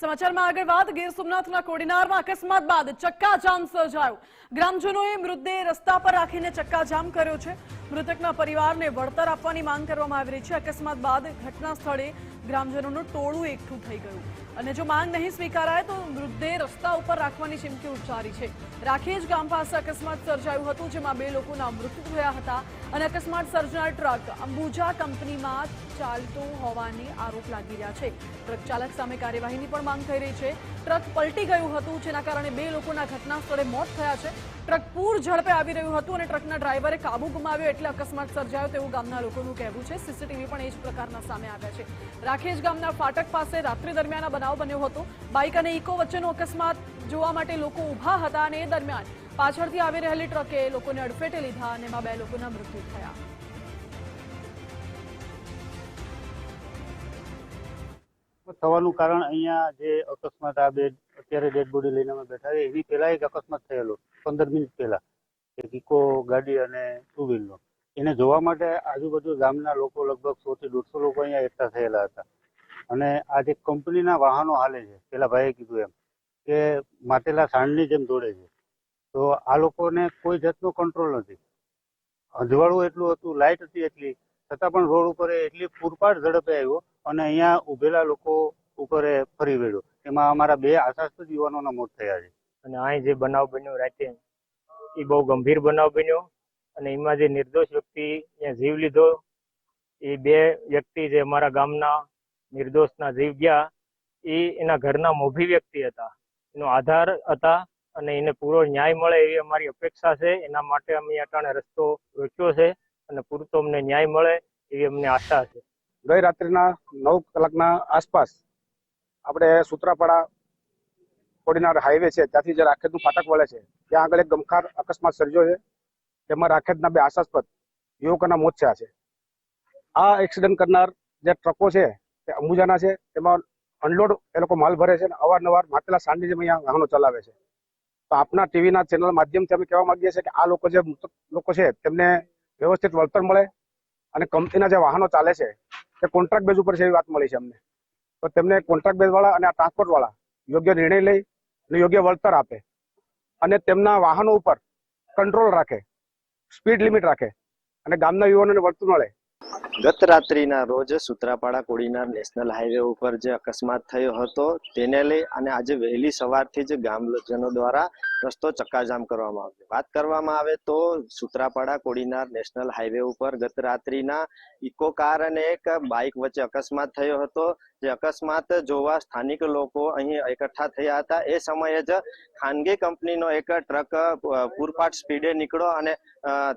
સમાચારમાં આગળ વાત, ગીર સોમનાથના કોડીનારમાં અકસ્માત બાદ ચક્કાજામ સર્જાયો. ગ્રામજનોએ મૃતદેહ રસ્તા પર રાખીને ચક્કાજામ કર્યો છે. મૃતકના પરિવારને વળતર આપવાની માંગ કરવામાં આવી રહી છે. અકસ્માત બાદ ઘટના સ્થળે ગ્રામજનોનું ટોળું એકઠું થઈ ગયું. અને જો માંગ નહીં સ્વીકારાય તો મૃતદેહ રસ્તા ઉપર રાખવાની ચીમકી ઉચ્ચારી છે. રાખેજ ગામ પાસે અકસ્માત સર્જાયું હતું, જેમાં બે લોકોના મૃત્યુ થયા હતા અને અકસ્માત સર્જનાર ટ્રક અંબુજા કંપનીમાં ચાલતો હોવાની આરોપ લાગી રહ્યા છે. ટ્રક ચાલક સામે કાર્યવાહીની પણ માંગ થઈ રહી છે. ટ્રક પલટી ગયું હતું, જેના કારણે બે લોકોના ઘટના સ્થળે મોત થયા છે. ટ્રક પૂર ઝડપે આવી રહ્યું હતું અને ટ્રકના ડ્રાઈવરે કાબુ ગુમાવ્યો, એટલે અકસ્માત સર્જાયો તેવું ગામના લોકોનું કહેવું છે. સીસીટીવી પણ એ જ પ્રકારના સામે આવ્યા છે. રાખેજ ગામના ફાટક પાસે રાત્રિ દરમિયાન બનાવ બન્યો હતો. બાઇક અને ઇકો વચ્ચેનો અકસ્માત જોવા માટે લોકો ઊભા હતા અને એ દરમિયાન પાછળથી આવી રહેલી ટ્રકે લોકોને અડફેટે લીધા અને એમાં બે લોકોના મૃત્યુ થયા. થવાનું કારણ અહીંયા જે અકસ્માત આ બે, અત્યારે ડેડ બોડી લઈને અમે બેઠા છે એની પહેલા એક અકસ્માત થયેલો, પંદર મિનિટ પહેલા. એક ઇકો ગાડી અને ટુ વ્હીલનો. એને જોવા માટે આજુબાજુ ગામના લોકો લગભગ સો થી દોઢસો લોકો અહીંયા એકઠા થયેલા હતા. અને આ જે કંપનીના વાહનો હાલે છે, પેલા ભાઈએ કીધું એમ, કે માટેલા સાંડની જેમ દોડે છે. તો આ લોકોને કોઈ જાતનો કંટ્રોલ નથી. અજવાળું એટલું હતું લાઇટ હતી એટલી, છતાં પણ રોડ ઉપર એટલી પૂરપાટ ઝડપે આવ્યો અને અહીંયા ઉભેલા લોકો ઉપર ફરી વળ્યો. એમાં અમારા બે આશાસ્પદ યુવાનોના મોત થયા છે. અને અહીં જે બનાવ બન્યો રાતે, એ બહુ ગંભીર બનાવ બન્યો. અને એમાં જે નિર્દોષ વ્યક્તિ જીવ લીધો, એ બે વ્યક્તિ જે અમારા ગામના નિર્દોષના જીવ ગયા, એ એના ઘરના મોભી વ્યક્તિ હતા. એનો આધાર હતા અને એને પૂરો ન્યાય મળે એવી અમારી અપેક્ષા છે. એના માટે અમે અટાણે રસ્તો રોક્યો છે અને પૂરતો અમને ન્યાય મળે એવી અમને આશા છે. ગઈ રાત્રિના નવ કલાકના આસપાસ આપણે સુત્રાપાડા કોડીનાર હાઈવે છે. ત્યાંથી જે રાખેજનું ફાટક વળે છે. ત્યાં આગળ એક ગમખાર અકસ્માત સર્જ્યો છે. તેમાં રાખેજના બે આશાસ્પદ યુવકોના મોત થયા છે. આ એક્સિડન્ટ કરનાર જે ટ્રકો છે, તે અંબુજાના છે. તેમાં અનલોડ એ લોકો માલ ભરે છે અને અવારનવાર માતેલા સાંડી જેમ અહીંયા વાહનો ચલાવે છે. તો આપના ટીવીના ચેનલ માધ્યમથી અમે કહેવા માંગીએ છીએ કે આ લોકો જે મૃતક લોકો છે, તેમને વ્યવસ્થિત વળતર મળે અને કંપનીના જે વાહનો ચાલે છે, તે કોન્ટ્રાક્ટ બેઝ ઉપર છે એવી વાત મળી છે અમને. તો તેમને કોન્ટ્રાક્ટ બેઝવાળા અને આ ટ્રાન્સપોર્ટવાળા યોગ્ય નિર્ણય લઈ અને યોગ્ય વળતર આપે અને તેમના વાહનો ઉપર કંટ્રોલ રાખે. સ્પીડ લિમિટ રાખે અને ગામના યુવાનોને વળતું મળે. ગત રાત્રિના રોજ સુત્રાપાડા કોડીનાર નેશનલ હાઈવે ઉપર જે અકસ્માત થયો હતો, તેને લઈ અને આજે વહેલી સવારથી જ ગામજનો દ્વારા રસ્તો ચક્કાજામ કરવામાં આવ્યો. વાત કરવામાં આવે તો સુત્રાપાડા કોડીનાર નેશનલ હાઈવે ઉપર ગત રાત્રિના ઇકો કાર અને એક બાઇક વચ્ચે અકસ્માત થયો હતો. જે અકસ્માત જોવા સ્થાનિક લોકો અહીં એકઠા થયા હતા. એ સમયે જ ખાનગી કંપનીનો એક ટ્રક પૂરપાટ સ્પીડે નીકળ્યો અને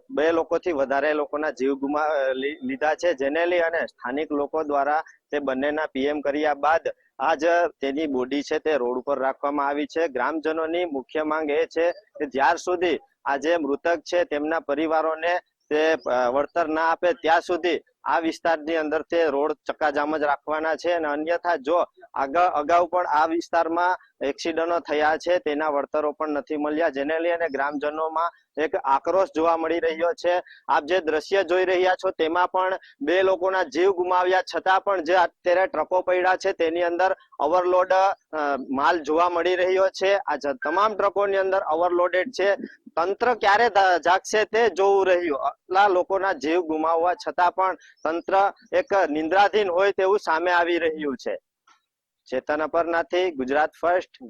બે લોકોથી વધારે લોકોના જીવ ગુમા લીધા છે. લઈ અને સ્થાનિક લોકો દ્વારા તે બંનેના પીએમ કર્યા બાદ આજ તેની બોડી છે તે રોડ ઉપર રાખવામાં આવી છે. ગ્રામજનોની મુખ્ય માંગ એ છે કે જ્યાર સુધી આ જે મૃતક છે તેમના પરિવારોને તે વળતર ના આપે ત્યાં સુધી આ વિસ્તારની અંદર તે રોડ ચક્કાજામ જ રાખવાના છે અને અન્યથા જો આગળ, અગાઉ પણ આ વિસ્તારમાં એક્સિડન્ટો થયા છે, તેના વળતરો પણ નથી મળ્યા. જેને લઈને ગ્રામજનોમાં એક આક્રોશ જોવા મળી રહ્યો છે. આપ જે દ્રશ્ય જોઈ રહ્યા છો, તેમાં પણ બે લોકોના જીવ ગુમાવ્યા. છતાં પણ જે અત્યારે ટ્રકો પડ્યા છે, તેની અંદર ઓવરલોડ માલ જોવા મળી રહ્યો છે. આ તમામ ટ્રકોની અંદર ઓવરલોડેડ છે. તંત્ર ક્યારે જાગશે તે જોવું રહ્યું. આટલા લોકોના જીવ ગુમાવવા છતાં પણ તંત્ર એક નિંદ્રાધીન હોય તેવું સામે આવી રહ્યું છે. ચેતન અપરનાથી ગુજરાત ફર્સ્ટ